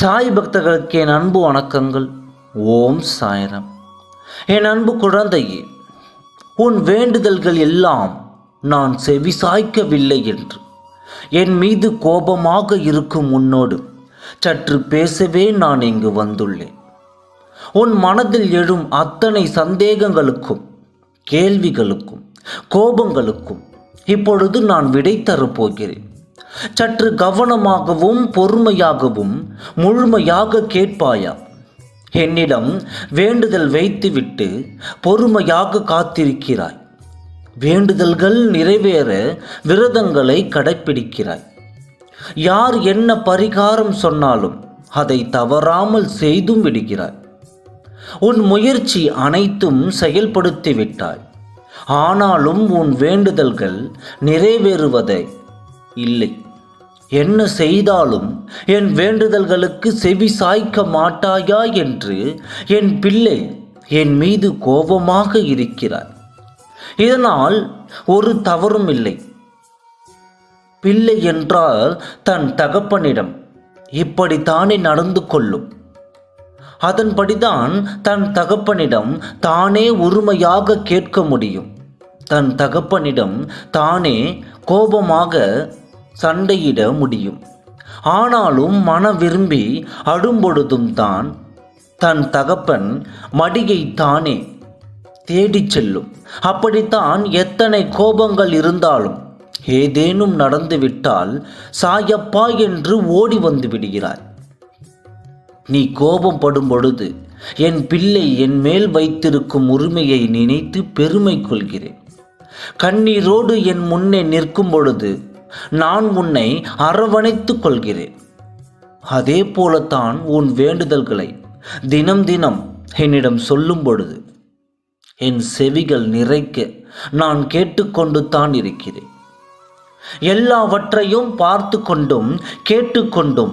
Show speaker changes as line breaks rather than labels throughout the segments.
சாய் பக்தர்களுக்கு என் அன்பு வணக்கங்கள். ஓம் சாய்ராம். என் அன்பு குழந்தையே உன் வேண்டுதல்கள் எல்லாம் நான் செவிசாய்க்கவில்லை என்று. என் மீது கோபமாக இருக்கும் உன்னோடு சற்று பேசவே நான் இங்கு வந்துள்ளேன். உன் மனதில் எழும் அத்தனை சந்தேகங்களுக்கும் கேள்விகளுக்கும் கோபங்களுக்கும் இப்பொழுது நான் விடை தரப்போகிறேன். சற்று கவனமாகவும் பொறுமையாகவும் முழுமையாக கேட்பாயா? என்னிடம் வேண்டுதல் வைத்துவிட்டு பொறுமையாக காத்திருக்கிறாய். வேண்டுதல்கள் நிறைவேற விரதங்களை கடைப்பிடிக்கிறாய். யார் என்ன பரிகாரம் சொன்னாலும் அதை தவறாமல் செய்தும் விடுகிறாய். உன் முயற்சி அனைத்தும் செயல்படுத்தி விட்டாய் ஆனாலும் உன் வேண்டுதல்கள் நிறைவேறுவதை இல்லை. என்ன செய்தாலும் என் வேண்டுதல்களுக்கு செவி சாய்க்க மாட்டாயா என்று என் பிள்ளை என் மீது கோபமாக இருக்கிறார். இதனால் ஒரு தவறும் இல்லை. பிள்ளை என்றால் தன் தகப்பனிடம் இப்படித்தானே நடந்து கொள்ளும். அதன்படிதான் தன் தகப்பனிடம் தானே உரிமையாக கேட்க முடியும். தன் தகப்பனிடம் தானே கோபமாக சண்டையிட முடியும். ஆனாலும் மன விரும்பி அடும்பொழுதும் தான் தன் தகப்பன் மடியை தானே தேடிச் செல்லும். அப்படித்தான் எத்தனை கோபங்கள் இருந்தாலும் ஏதேனும் நடந்துவிட்டால் சாயப்பா என்று ஓடி வந்து விடுகிறாய். நீ கோபம் படும் பொழுது என் பிள்ளை என் மேல் வைத்திருக்கும் உரிமையை நினைத்து பெருமை கொள்கிறேன். கண்ணீரோடு என் முன்னே நிற்கும் பொழுது நான் உன்னை அரவணைத்துக் கொள்கிறேன். அதே போலத்தான் உன் வேண்டுதல்களை தினம் தினம் என்னிடம் சொல்லும் பொழுது என் செவிகள் நிறைக்க நான் கேட்டுக்கொண்டு தான் இருக்கிறேன். எல்லாவற்றையும் பார்த்து கொண்டும் கேட்டுக்கொண்டும்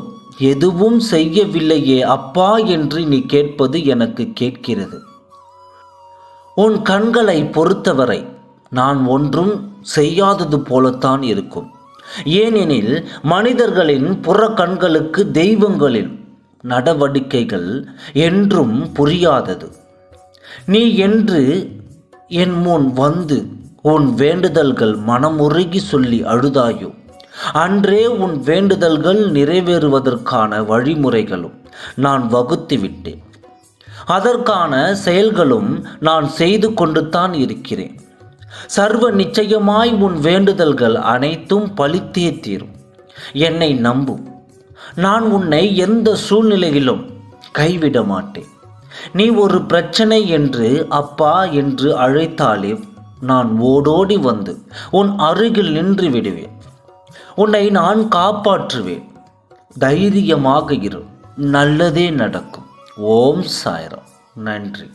எதுவும் செய்யவில்லையே அப்பா என்று நீ கேட்பது எனக்கு கேட்கிறது. உன் கண்களை பொறுத்தவரை நான் ஒன்றும் செய்யாதது போலத்தான் இருக்கும். ஏனெனில் மனிதர்களின் புற கண்களுக்கு தெய்வங்களின் நடவடிக்கைகள் என்றும் புரியாதது. நீ என்று என் முன் வந்து உன் வேண்டுதல்கள் மனமுருகி சொல்லி அழுதாயோ? அன்றே உன் வேண்டுதல்கள் நிறைவேறுவதற்கான வழிமுறைகளும் நான் வகுத்து விட்டேன் அதற்கான செயல்களும் நான் செய்து கொண்டுத்தான் இருக்கிறேன். சர்வ நிச்சயமாய் உன் வேண்டுதல்கள் அனைத்தும் பழித்தே தீரும். என்னை நம்பும் நான் உன்னை எந்த சூழ்நிலையிலும் கைவிட மாட்டேன். நீ ஒரு பிரச்சனை என்று அப்பா என்று அழைத்தாலே நான் ஓடோடி வந்து உன் அருகில் நின்று விடுவேன். உன்னை நான் காப்பாற்றுவேன். தைரியமாக இரு. நல்லதே நடக்கும். ஓம் சாய்ராம். நன்றி.